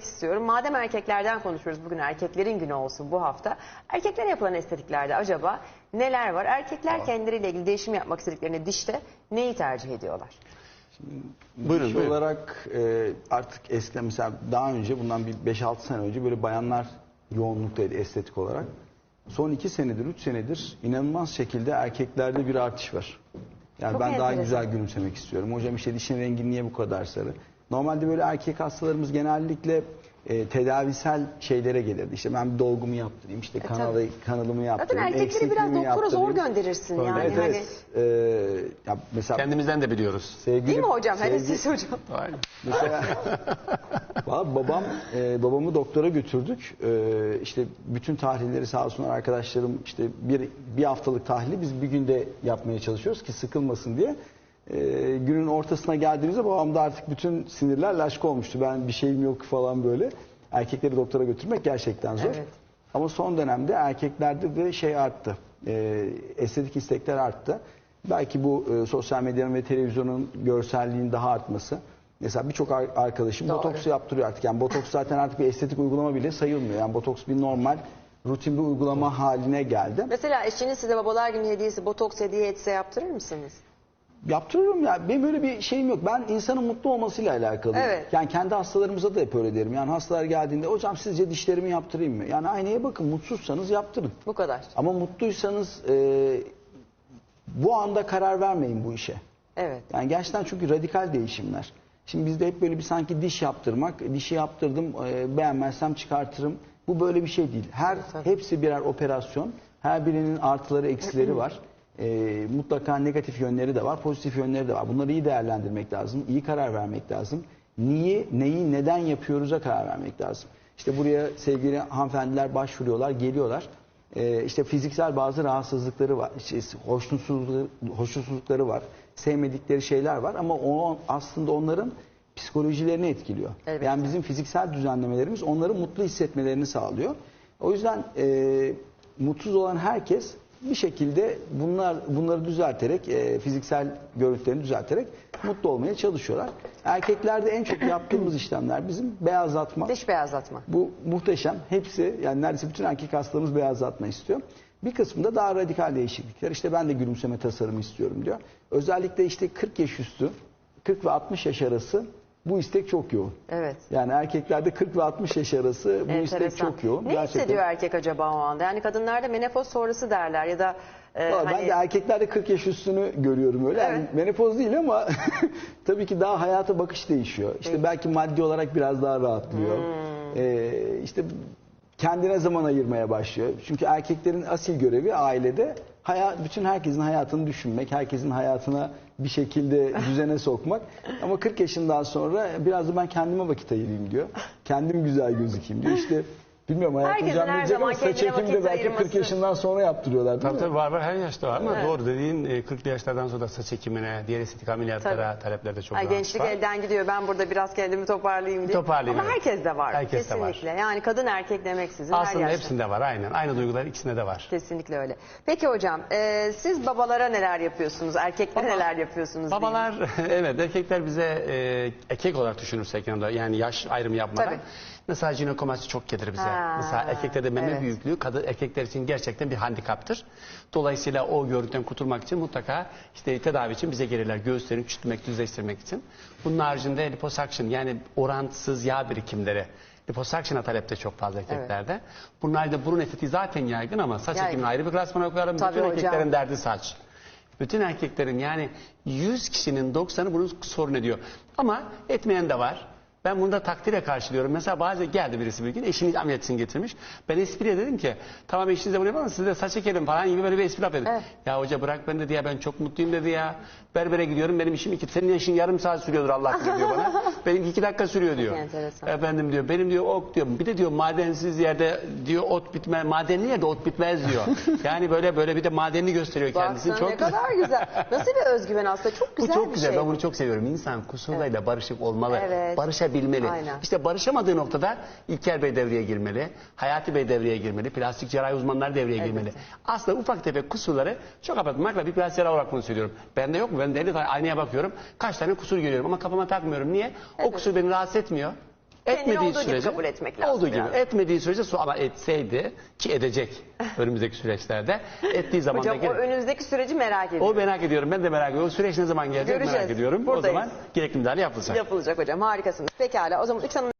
istiyorum. Madem erkeklerden konuşuyoruz bugün erkeklerin günü olsun bu hafta. Erkeklere yapılan estetiklerde acaba neler var? Erkekler kendileriyle ilgili değişim yapmak istediklerinde dişte neyi tercih ediyorlar? Buyurun, Diş buyurun. olarak e, artık eskiden mesela daha önce bundan bir 5-6 sene önce böyle bayanlar yoğunluktaydı estetik olarak. Son 2 senedir, 3 senedir inanılmaz şekilde erkeklerde bir artış var. Yani Çok ben daha enteresan. güzel gülümsemek istiyorum. Hocam işte dişin rengi niye bu kadar sarı? Normalde böyle erkek hastalarımız genellikle e, tedavisel şeylere gelirdi. İşte ben bir dolgumu yaptırayım, işte kanalı, kanalımı Zaten yaptırayım, erkekleri biraz doktora zor yaptırayım. gönderirsin Öyle. yani. Evet, Hani, evet. E, ya mesela Kendimizden de biliyoruz. sevgili, Değil mi hocam? Hele sevgi- siz hocam. Aynen. Mesela Valla babam e, babamı doktora götürdük. E, işte bütün tahlilleri sağ olsunlar arkadaşlarım işte bir bir haftalık tahlili biz bir günde yapmaya çalışıyoruz ki sıkılmasın diye. E, günün ortasına geldiğimizde babamda artık bütün sinirler laşk olmuştu. Ben bir şeyim yok falan böyle. Erkekleri doktora götürmek gerçekten zor. Evet. Ama son dönemde erkeklerde de şey arttı. E, estetik istekler arttı. Belki bu e, sosyal medyanın ve televizyonun görselliğin daha artması. Mesela birçok ar- arkadaşım Doğru. botoks yaptırıyor artık. Yani botoks zaten artık bir estetik uygulama bile sayılmıyor. Yani botoks bir normal rutin bir uygulama haline geldi. Mesela eşiniz size babalar günü hediyesi botoks hediye etse yaptırır mısınız? Yaptırıyorum ya. Benim öyle bir şeyim yok. Ben insanın mutlu olmasıyla alakalı. Evet. Yani kendi hastalarımıza da hep öyle derim. Yani hastalar geldiğinde hocam sizce dişlerimi yaptırayım mı? Yani aynaya bakın mutsuzsanız yaptırın. Bu kadar. Ama mutluysanız e, bu anda karar vermeyin bu işe. Evet. Yani gerçekten çünkü radikal değişimler. Şimdi bizde hep böyle bir sanki diş yaptırmak, dişi yaptırdım, e, beğenmezsem çıkartırım. Bu böyle bir şey değil. Her hepsi birer operasyon. Her birinin artıları, eksileri var. E, mutlaka negatif yönleri de var, pozitif yönleri de var. Bunları iyi değerlendirmek lazım, iyi karar vermek lazım. Niye, neyi, neden yapıyoruz'a karar vermek lazım. İşte buraya sevgili hanımefendiler başvuruyorlar, geliyorlar. Ee, işte fiziksel bazı rahatsızlıkları var, işte hoşnutsuzlukları, hoşnutsuzlukları var, sevmedikleri şeyler var ama o aslında onların psikolojilerini etkiliyor. Elbette. Yani bizim fiziksel düzenlemelerimiz onları mutlu hissetmelerini sağlıyor. O yüzden e, mutsuz olan herkes bir şekilde bunlar bunları düzelterek, e, fiziksel görüntülerini düzelterek mutlu olmaya çalışıyorlar. Erkeklerde en çok yaptığımız işlemler bizim beyazlatma. Diş beyazlatma. Bu muhteşem. Hepsi yani neredeyse bütün erkek hastalarımız beyazlatma istiyor. Bir kısmında daha radikal değişiklikler. İşte ben de gülümseme tasarımı istiyorum diyor. Özellikle işte 40 yaş üstü, 40 ve 60 yaş arası bu istek çok yoğun. Evet. Yani erkeklerde 40 ve 60 yaş arası bu istek Enteresan. çok yoğun. Ne hissediyor erkek acaba o anda? Yani kadınlarda menopoz sonrası derler ya da e, Valla hani Ben de erkeklerde 40 yaş üstünü görüyorum öyle. Yani Evet. menopoz değil ama tabii ki daha hayata bakış değişiyor. İşte belki maddi olarak biraz daha rahatlıyor. Hmm. Ee, işte kendine zaman ayırmaya başlıyor. Çünkü erkeklerin asil görevi ailede hayat, bütün herkesin hayatını düşünmek, herkesin hayatına bir şekilde düzene sokmak. Ama 40 yaşından sonra biraz da ben kendime vakit ayırayım diyor. Kendim güzel gözükeyim diyor. İşte bilmiyorum hayatım her diyecek ama zaman saç kendine ekimi de vakit belki 40 ayırması. yaşından sonra yaptırıyorlar değil Tabii mi? tabii var var her yaşta var ama doğru dediğin e, 40'lı yaşlardan sonra da saç ekimine, diğer estetik ameliyatlara talepler de çok Ay rahat gençlik var. elden gidiyor. Ben burada biraz kendimi toparlayayım diye. Toparlayayım, Ama evet. herkes de var. Herkes de var. Kesinlikle. Yani kadın erkek demeksizin her Aslında yaşta. hepsinde var aynen. Aynı duygular ikisinde de var. Kesinlikle öyle. Peki hocam e, siz babalara neler yapıyorsunuz? Erkeklere Baba- neler yapıyorsunuz? diyeyim. Babalar evet erkekler bize e, erkek olarak düşünürsek yanında yani yaş ayrımı yapmadan. Tabii. Mesela jinekomasti çok gelir bize. Ha, Mesela erkeklerde meme evet. büyüklüğü kadın erkekler için gerçekten bir handikaptır. Dolayısıyla o görüntüden kurtulmak için mutlaka işte tedavi için bize gelirler. Göğüslerini küçültmek, düzleştirmek için. Bunun haricinde liposuction yani orantısız yağ birikimleri. Liposuction'a talep de çok fazla erkeklerde. Bunun haricinde burun estetiği zaten yaygın ama saç Yaygın. ayrı bir klasmana koyarım. Tabii Bütün hocam. erkeklerin derdi saç. Bütün erkeklerin yani 100 kişinin 90'ı bunu sorun ediyor. Ama etmeyen de var. Ben bunu da takdire karşılıyorum. Mesela bazen geldi birisi bir gün eşini ameliyat için getirmiş. Ben espriye dedim ki tamam eşinize bunu yapalım siz de saç ekelim falan gibi böyle bir espri yapıyordum. Evet. Ya hoca bırak ben dedi ya ben çok mutluyum dedi ya. Berbere gidiyorum benim işim iki. Senin işin yarım saat sürüyordur Allah bilir diyor bana. Benim iki dakika sürüyor diyor. enteresan. Efendim diyor benim diyor ok diyor. Bir de diyor madensiz yerde diyor ot bitmez. Madenli yerde ot bitmez diyor. yani böyle böyle bir de madenli gösteriyor kendisini. Baksana ne güzel. kadar güzel. Nasıl bir özgüven aslında? Çok Bu güzel çok bir güzel. şey. Ben bunu çok seviyorum. İnsan kusurlarıyla barışık olmalı. Evet. Barışabilmeli. Aynen. İşte barışamadığı noktada İlker Bey devreye girmeli. Hayati Bey devreye girmeli. Plastik cerrahi uzmanlar devreye girmeli. Aslında ufak tefek kusurları çok kapatmakla bir plastik cerrahi olarak bunu söylüyorum. Bende yok mu? Ben de 50 tane aynaya bakıyorum. Kaç tane kusur görüyorum ama kafama takmıyorum. Niye? O kusur beni rahatsız etmiyor. Kendini Etmediği olduğu gibi sürece kabul etmek lazım Olduğu gibi. biraz. Etmediği sürece su ama etseydi ki edecek önümüzdeki süreçlerde. Ettiği zaman Hocam da o önünüzdeki süreci merak ediyorum. o merak ediyorum. Ben de merak ediyorum. O süreç ne zaman gelecek Göreceğiz. merak ediyorum. Buradayız. O zaman gerekli müdahale yapılacak. Yapılacak hocam harikasınız. Pekala o zaman üç hanım